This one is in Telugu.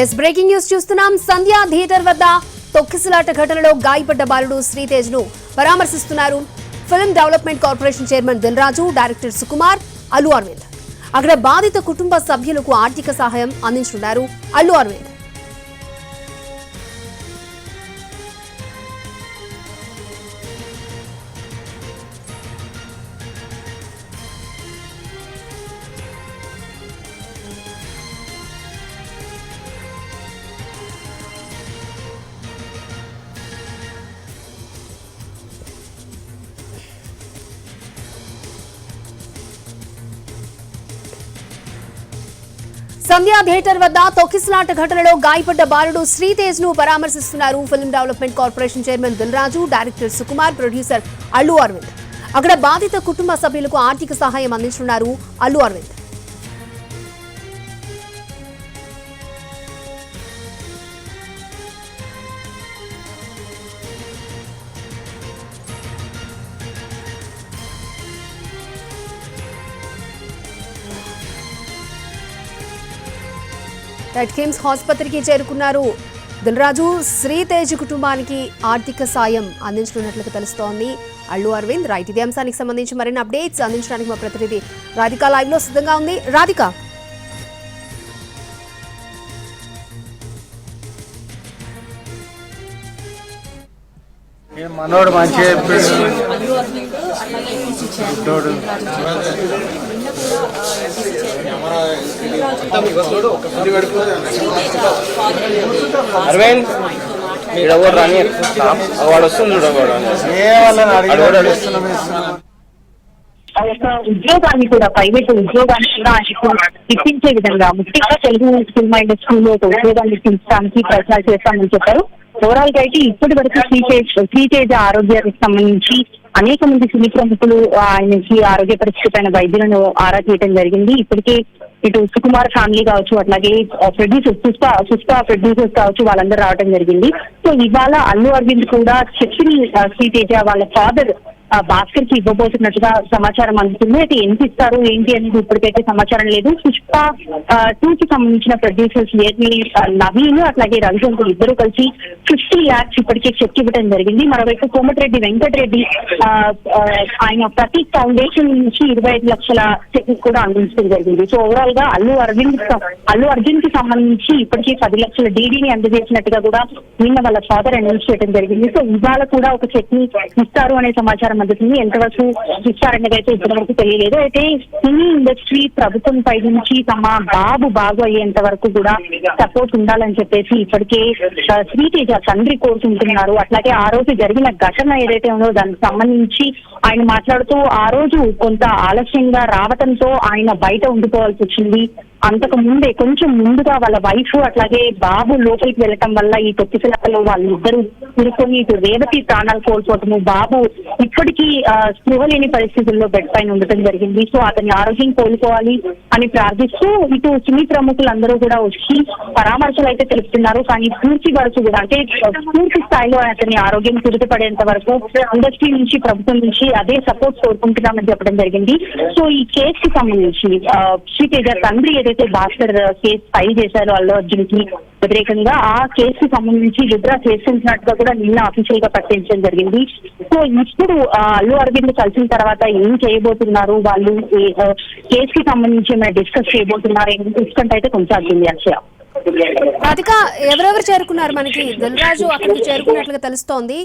ఎస్ బ్రేకింగ్ న్యూస్ చూస్తున్నాం. సంధ్యా థియేటర్ వద్ద తొక్కిసలాట ఘటనలో గాయపడ్డ బాలుడు శ్రీతేజ్ను పరామర్శిస్తున్నారు. Film development corporation chairman Dil Raju director Sukumar Allu Aravind. అక్కడ బాధిత కుటుంబ సభ్యులకు ఆర్థిక సహాయం అందించనున్నారు అల్లు అరవింద్. సంధ్యా థియేటర్ వద్ద తొక్కిసలాట ఘటనలో గాయపడ్డ బాలుడు శ్రీతేజ్ను పరామర్శిస్తున్నారు. Film development corporation chairman Dilraju director Sukumar producer Allu Aravind. అక్కడ బాధిత కుటుంబ సభ్యులకు ఆర్థిక సహాయం అందించనున్నారు అల్లు అరవింద్. రెడ్ ఆసుపత్రికి చేరుకున్నారు. దిల్రాజు శ్రీతేజ్ కుటుంబానికి ఆర్థిక సాయం అందించనున్నట్లుగా తెలుస్తోంది. అల్లు అరవింద్ రైట్ ఇదే అంశానికి సంబంధించి మరిన్ని అప్డేట్స్ అందించడానికి మా ప్రతినిధి రాధిక లైవ్లో సిద్ధంగా ఉంది. రాధిక. మనోడు మంచిగా చెప్పిండు. అరవింద్ ఇక్కడ కూడా రాని వాడు వస్తుంది ఉద్యోగాన్ని కూడా ప్రైవేట్ ఉద్యోగాన్ని కూడా ఆయనకు ఇప్పించే విధంగా ముఖ్యంగా తెలుగు సినిమా ఇండస్ట్రీలో ఒక ఉద్యోగాన్ని ఇప్పించడానికి ప్రయత్నాలు చేస్తామని చెప్పారు. ఓవరాల్గా అయితే ఇప్పటి వరకు శ్రీతేజ్ శ్రీతేజ ఆరోగ్యానికి సంబంధించి అనేక మంది సినీ ప్రముఖులు ఆయనకి ఆరోగ్య పరిస్థితి పైన వైద్యులను ఆరా తీయడం జరిగింది. ఇప్పటికే ఇటు సుకుమార్ ఫ్యామిలీ కావచ్చు అట్లాగే ప్రొడ్యూసర్ పుష్ప పుష్ప ప్రొడ్యూసర్స్ కావచ్చు వాళ్ళందరూ రావడం జరిగింది. సో ఇవాళ అల్లు అరవింద్ కూడా చెప్పిన శ్రీతేజ వాళ్ళ ఫాదర్ భాస్కర్కి ఇవ్వబోతున్నట్టుగా సమాచారం అందుతుంది. అయితే ఎంత ఇస్తారు? ఏంటి అనేది ఇప్పటికైతే సమాచారం లేదు. పుష్ప టూ కి సంబంధించిన ప్రొడ్యూసర్స్ ఏది నవీన్ అట్లాగే రవిశంకర్ ఇద్దరు కలిసి ఫిఫ్టీ ల్యాక్స్ ఇప్పటికే చెక్ ఇవ్వడం జరిగింది. మరోవైపు కోమటిరెడ్డి వెంకటరెడ్డి ఆయన ప్రతి ఫౌండేషన్ నుంచి ఇరవై ఐదు లక్షల చెక్ కూడా అందించడం జరిగింది. సో ఓవరాల్గా అల్లు అరవింద్ అల్లు అర్జున్కి సంబంధించి ఇప్పటికే పది లక్షల డీడీని అందజేసినట్టుగా కూడా నిన్న వాళ్ళ ఫాదర్ అనౌన్స్ చేయడం జరిగింది. సో ఇవాళ కూడా ఒక చెక్ని ఇస్తారు అనే సమాచారం అందుతుంది ఎంతవరకు ఇస్తారనేది అయితే ఇప్పటివరకు తెలియలేదు. అయితే సినీ ఇండస్ట్రీ ప్రభుత్వం పై నుంచి తమ బాబు బాగు అయ్యేంత వరకు కూడా సపోర్ట్ ఉండాలని చెప్పేసి ఇప్పటికే శ్రీతేజ తండ్రి కోరుకుంటున్నారు. అట్లాగే ఆ రోజు జరిగిన ఘటన ఏదైతే ఉందో దానికి సంబంధించి ఆయన మాట్లాడుతూ ఆ రోజు కొంత ఆలస్యంగా రావటంతో ఆయన బయట ఉండిపోవాల్సి వచ్చింది. అంతకు ముందే కొంచెం ముందుగా వాళ్ళ వైఫ్ అట్లాగే బాబు లోపలికి వెళ్ళటం వల్ల ఈ తొక్కిసలాటలో వాళ్ళిద్దరూ ఇరుకొని ఇటు రేవతి ప్రాణాలు కోల్పోవటము బాబు ఇప్పటికీ స్పృహ లేని పరిస్థితుల్లో బెడ్ పైన ఉండటం జరిగింది. సో అతని ఆరోగ్యం కోలుకోవాలి అని ప్రార్థిస్తూ ఇటు సినీ ప్రముఖులందరూ కూడా వచ్చి పరామర్శలు అయితే తెలుపుతున్నారు. కానీ పూర్తి వరకు కూడా అంటే పూర్తి స్థాయిలో అతని ఆరోగ్యం కుదుటపడేంత వరకు ఇండస్ట్రీ నుంచి ప్రభుత్వం నుంచి అదే సపోర్ట్ కోరుకుంటున్నామని చెప్పడం జరిగింది. సో ఈ కేసు కి సంబంధించి ఆ, శ్రీతేజ తండ్రి ఏదైతే భాస్కర్ కేసు ఫైల్ చేశారో అల్లు అర్జున్కి వ్యతిరేకంగా ఆ కేసు కి సంబంధించి విద్రా చేస్తున్నట్టుగా కూడా నిన్న అఫీషియల్గా ప్రకటించడం జరిగింది. సో ఇప్పుడు అల్లు అరవింద్ కలిసిన తర్వాత ఏం చేయబోతున్నారు? వాళ్ళు కేసు కి సంబంధించి ఏమైనా డిస్కస్ చేయబోతున్నారు? ఏం డిస్కౌంట్ అయితే కొనసాగుతుంది అక్షయ. రాధిక ఎవరెవరు చేరుకున్నారు మనకి? దిల్రాజు అక్కడికి చేరుకున్నట్లుగా తెలుస్తోంది.